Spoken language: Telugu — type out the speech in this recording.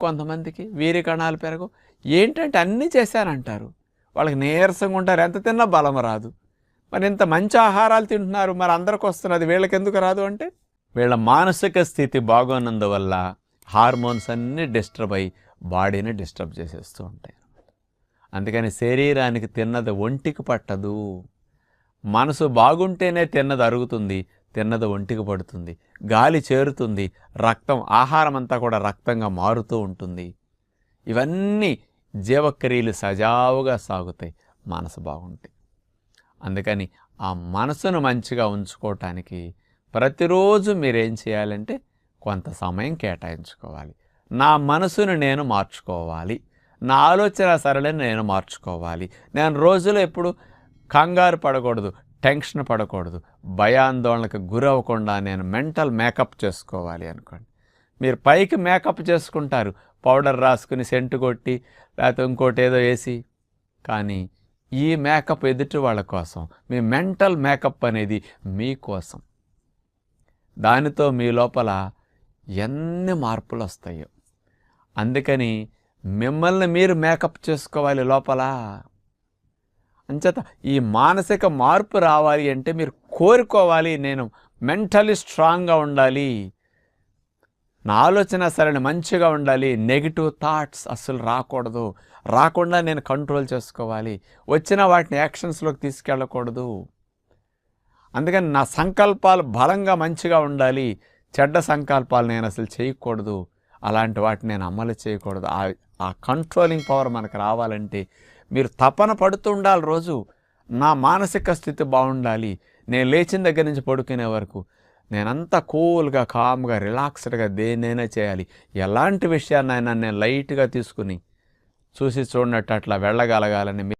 కొంతమందికి వీరి కణాలు పెరగవు. ఏంటంటే అన్నీ చేశానంటారు వాళ్ళకి నీరసంగా ఉంటారు. ఎంత తిన్నా బలం రాదు. మరి ఇంత మంచి ఆహారాలు తింటున్నారు. మరి అందరికి వస్తున్నది వీళ్ళకి ఎందుకు రాదు అంటే? వీళ్ళ మానసిక స్థితి బాగోనందువల్ల హార్మోన్స్ అన్నీ డిస్టర్బ్ అయ్యి బాడీని డిస్టర్బ్ చేసేస్తూ ఉంటాయి. అందుకని శరీరానికి తిన్నది ఒంటికి పట్టదు. మనసు బాగుంటేనే తిన్నది అరుగుతుంది. తిన్నది ఒంటికి పడుతుంది. గాలి చేరుతుంది. రక్తం ఆహారం అంతా కూడా రక్తంగా మారుతూ ఉంటుంది. ఇవన్నీ జీవక్రియలు సజావుగా సాగుతాయి మనసు బాగుంటాయి అందుకని ఆ మనసును మంచిగా ఉంచుకోవటానికి ప్రతిరోజు మీరేం చేయాలంటే కొంత సమయం కేటాయించుకోవాలి. నా మనసును నేను మార్చుకోవాలి. నా ఆలోచన సరళిని నేను మార్చుకోవాలి. నేను రోజులో ఎప్పుడు కంగారు పడకూడదు. టెన్షన్ పడకూడదు. భయాందోళనకు గురవ్వకుండా నేను మెంటల్ మేకప్ చేసుకోవాలి అనుకోండి. మీరు పైకి మేకప్ చేసుకుంటారు. పౌడర్ రాసుకుని సెంటు కొట్టి లేకపోతే ఇంకోటి ఏదో వేసి. కానీ ఈ మేకప్ ఎదుటి వాళ్ళ కోసం మీ మెంటల్ మేకప్ అనేది మీకోసం దానితో మీ లోపల ఎన్ని మార్పులు వస్తాయో. అందుకని మిమ్మల్ని మీరు మేకప్ చేసుకోవాలి లోపల. అంచేత ఈ మానసిక మార్పు రావాలి అంటే మీరు కోరుకోవాలి నేను మెంటలీ స్ట్రాంగ్గా ఉండాలి నా ఆలోచన సరైన మంచిగా ఉండాలి నెగిటివ్ థాట్స్ అస్సలు రాకూడదు రాకుండా నేను కంట్రోల్ చేసుకోవాలి వచ్చిన వాటిని యాక్షన్స్లోకి తీసుకెళ్ళకూడదు. అందుకని నా సంకల్పాలు బలంగా మంచిగా ఉండాలి చెడ్డ సంకల్పాలు నేను అసలు చేయకూడదు అలాంటి వాటిని నేను అమలు చేయకూడదు. ఆ ఆ కంట్రోలింగ్ పవర్ మనకు రావాలంటే మీరు తపన పడుతూ ఉండాలి రోజు. నా మానసిక స్థితి బాగుండాలి. నేను లేచిన దగ్గర నుంచి పడుకునే వరకు నేనంతా కూల్గా కామ్గా రిలాక్స్డ్గా దేన్నైనా చేయాలి. ఎలాంటి విషయాన్నైనా నేను లైట్గా తీసుకుని చూసి చూడనట్టు అట్లా వెళ్ళగలగాలని